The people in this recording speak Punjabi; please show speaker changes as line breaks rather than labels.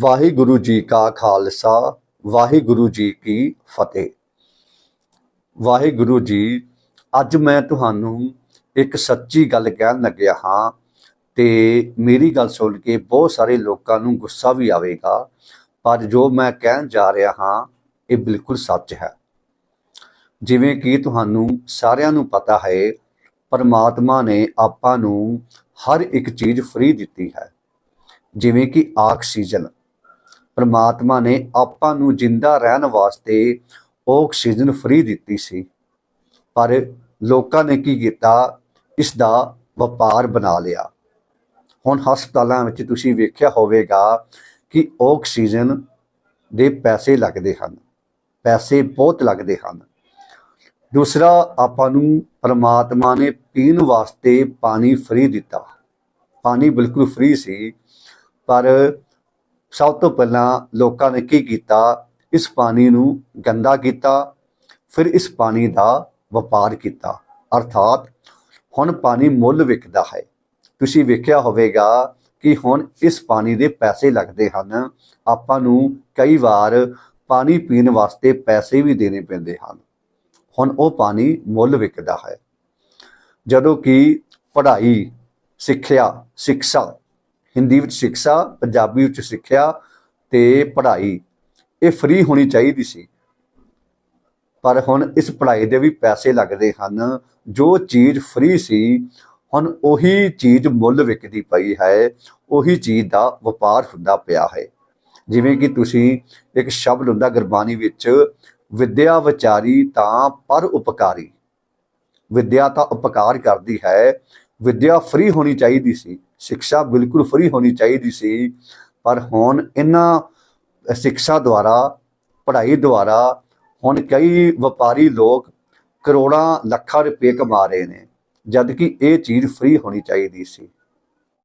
ਵਾਹਿਗੁਰੂ ਜੀ ਕਾ ਖਾਲਸਾ, ਵਾਹਿਗੁਰੂ ਜੀ ਕੀ ਫਤਿਹ। ਵਾਹਿਗੁਰੂ ਜੀ, ਅੱਜ ਮੈਂ ਤੁਹਾਨੂੰ ਇੱਕ ਸੱਚੀ ਗੱਲ ਕਹਿਣ ਲੱਗਿਆ ਹਾਂ ਤੇ ਮੇਰੀ ਗੱਲ ਸੁਣ ਕੇ ਬਹੁਤ ਸਾਰੇ ਲੋਕਾਂ ਨੂੰ ਗੁੱਸਾ ਵੀ ਆਵੇਗਾ, ਪਰ ਜੋ ਮੈਂ ਕਹਿਣ ਜਾ ਰਿਹਾ ਹਾਂ, ਇਹ ਬਿਲਕੁਲ ਸੱਚ ਹੈ। ਜਿਵੇਂ ਕਿ ਤੁਹਾਨੂੰ ਸਾਰਿਆਂ ਨੂੰ ਪਤਾ ਹੈ, ਪਰਮਾਤਮਾ ਨੇ ਆਪਾਂ ਨੂੰ ਹਰ ਇੱਕ ਚੀਜ਼ ਫ੍ਰੀ ਦਿੱਤੀ ਹੈ। ਜਿਵੇਂ ਕਿ ਆਕਸੀਜਨ। ਪਰਮਾਤਮਾ ਨੇ ਆਪਾਂ ਨੂੰ ਜਿੰਦਾ ਰਹਿਣ ਵਾਸਤੇ ਆਕਸੀਜਨ ਫ੍ਰੀ ਦਿੱਤੀ ਸੀ। ਪਰ ਲੋਕਾਂ ਨੇ ਕੀ ਕੀਤਾ? ਇਸ ਦਾ ਵਪਾਰ ਬਣਾ ਲਿਆ। ਹੁਣ ਹਸਪਤਾਲਾਂ ਵਿੱਚ ਤੁਸੀਂ ਵੇਖਿਆ ਹੋਵੇਗਾ ਕਿ ਆਕਸੀਜਨ ਦੇ ਪੈਸੇ ਲੱਗਦੇ ਹਨ। ਪੈਸੇ ਬਹੁਤ ਲੱਗਦੇ ਹਨ। ਦੂਸਰਾ, ਆਪਾਂ ਨੂੰ ਪਰਮਾਤਮਾ ਨੇ ਪੀਣ ਵਾਸਤੇ ਪਾਣੀ ਫ੍ਰੀ ਦਿੱਤਾ। ਪਾਣੀ ਬਿਲਕੁਲ ਫ੍ਰੀ ਸੀ, ਪਰ ਸਭ ਤੋਂ ਪਹਿਲਾਂ ਲੋਕਾਂ ਨੇ ਕੀ ਕੀਤਾ? ਇਸ ਪਾਣੀ ਨੂੰ ਗੰਦਾ ਕੀਤਾ, ਫਿਰ ਇਸ ਪਾਣੀ ਦਾ ਵਪਾਰ ਕੀਤਾ। ਅਰਥਾਤ ਹੁਣ ਪਾਣੀ ਮੁੱਲ ਵਿਕਦਾ ਹੈ। ਤੁਸੀਂ ਵੇਖਿਆ ਹੋਵੇਗਾ ਕਿ ਹੁਣ ਇਸ ਪਾਣੀ ਦੇ ਪੈਸੇ ਲੱਗਦੇ ਹਨ। ਆਪਾਂ ਨੂੰ ਕਈ ਵਾਰ ਪਾਣੀ ਪੀਣ ਵਾਸਤੇ ਪੈਸੇ ਵੀ ਦੇਣੇ ਪੈਂਦੇ ਹਨ। ਹੁਣ ਉਹ ਪਾਣੀ ਮੁੱਲ ਵਿਕਦਾ ਹੈ। ਜਦੋਂ ਕਿ ਪੜ੍ਹਾਈ, ਸਿੱਖਿਆ ਸਿੱਖਿਆ ਹਿੰਦੀ ਵਿੱਚ ਸਿੱਖਿਆ, ਪੰਜਾਬੀ ਵਿੱਚ ਸਿੱਖਿਆ ਤੇ ਪੜ੍ਹਾਈ। ਇਹ ਫ੍ਰੀ ਹੋਣੀ ਚਾਹੀਦੀ ਸੀ। ਪਰ ਹੁਣ ਇਸ ਪੜ੍ਹਾਈ ਦੇ ਵੀ ਪੈਸੇ ਲੱਗਦੇ ਹਨ। ਜੋ ਚੀਜ਼ ਫ੍ਰੀ ਸੀ, ਹੁਣ ਉਹੀ ਚੀਜ਼ ਮੁੱਲ ਵਿਕਦੀ ਪਈ ਹੈ। ਉਹੀ ਚੀਜ਼ ਦਾ ਵਪਾਰ ਹੁੰਦਾ ਪਿਆ ਹੈ। ਜਿਵੇਂ ਕਿ ਤੁਸੀਂ ਇੱਕ ਸ਼ਬਦ ਹੁੰਦਾ ਗੁਰਬਾਣੀ ਵਿੱਚ, ਵਿਦਿਆ ਵਿਚਾਰੀ ਤਾਂ ਪਰ ਉਪਕਾਰੀ। ਵਿਦਿਆ ਤਾਂ ਉਪਕਾਰ ਕਰਦੀ ਹੈ। ਵਿੱਦਿਆ ਫ੍ਰੀ ਹੋਣੀ ਚਾਹੀਦੀ ਸੀ, ਸਿੱਖਿਆ ਬਿਲਕੁਲ ਫ੍ਰੀ ਹੋਣੀ ਚਾਹੀਦੀ ਸੀ, ਪਰ ਹੁਣ ਇਹਨਾਂ ਸਿੱਖਿਆ ਦੁਆਰਾ, ਪੜ੍ਹਾਈ ਦੁਆਰਾ ਹੁਣ ਕਈ ਵਪਾਰੀ ਲੋਕ ਕਰੋੜਾਂ, ਲੱਖਾਂ ਰੁਪਏ ਕਮਾ ਰਹੇ ਨੇ ਜਦ ਕਿ ਇਹ ਚੀਜ਼ ਫ੍ਰੀ ਹੋਣੀ ਚਾਹੀਦੀ ਸੀ।